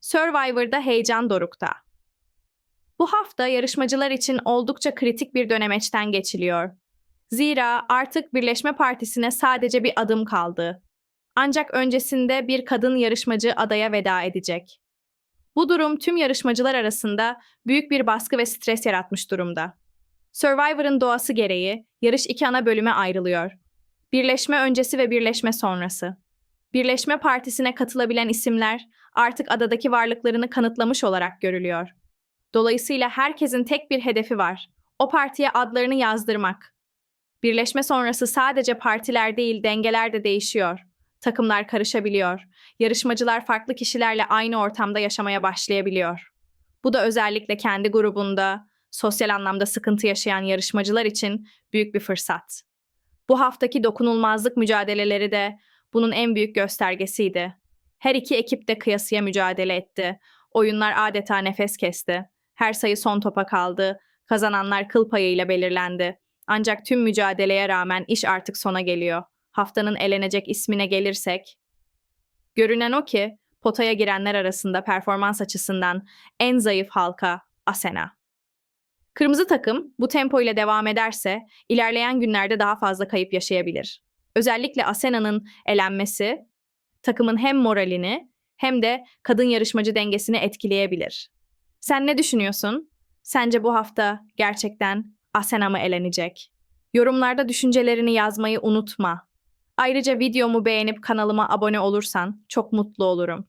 Survivor'da heyecan dorukta. Bu hafta yarışmacılar için oldukça kritik bir dönemeçten geçiliyor. Zira artık Birleşme Partisi'ne sadece bir adım kaldı. Ancak öncesinde bir kadın yarışmacı adaya veda edecek. Bu durum tüm yarışmacılar arasında büyük bir baskı ve stres yaratmış durumda. Survivor'ın doğası gereği yarış iki ana bölüme ayrılıyor. Birleşme öncesi ve birleşme sonrası. Birleşme Partisi'ne katılabilen isimler artık adadaki varlıklarını kanıtlamış olarak görülüyor. Dolayısıyla herkesin tek bir hedefi var. O partiye adlarını yazdırmak. Birleşme sonrası sadece partiler değil dengeler de değişiyor. Takımlar karışabiliyor. Yarışmacılar farklı kişilerle aynı ortamda yaşamaya başlayabiliyor. Bu da özellikle kendi grubunda sosyal anlamda sıkıntı yaşayan yarışmacılar için büyük bir fırsat. Bu haftaki dokunulmazlık mücadeleleri de bunun en büyük göstergesiydi. Her iki ekip de kıyasıya mücadele etti. Oyunlar adeta nefes kesti. Her sayı son topa kaldı. Kazananlar kıl payıyla belirlendi. Ancak tüm mücadeleye rağmen iş artık sona geliyor. Haftanın elenecek ismine gelirsek, görünen o ki potaya girenler arasında performans açısından en zayıf halka Asena. Kırmızı takım bu tempo ile devam ederse ilerleyen günlerde daha fazla kayıp yaşayabilir. Özellikle Asena'nın elenmesi takımın hem moralini hem de kadın yarışmacı dengesini etkileyebilir. Sen ne düşünüyorsun? Sence bu hafta gerçekten Asena mı elenecek? Yorumlarda düşüncelerini yazmayı unutma. Ayrıca videomu beğenip kanalıma abone olursan çok mutlu olurum.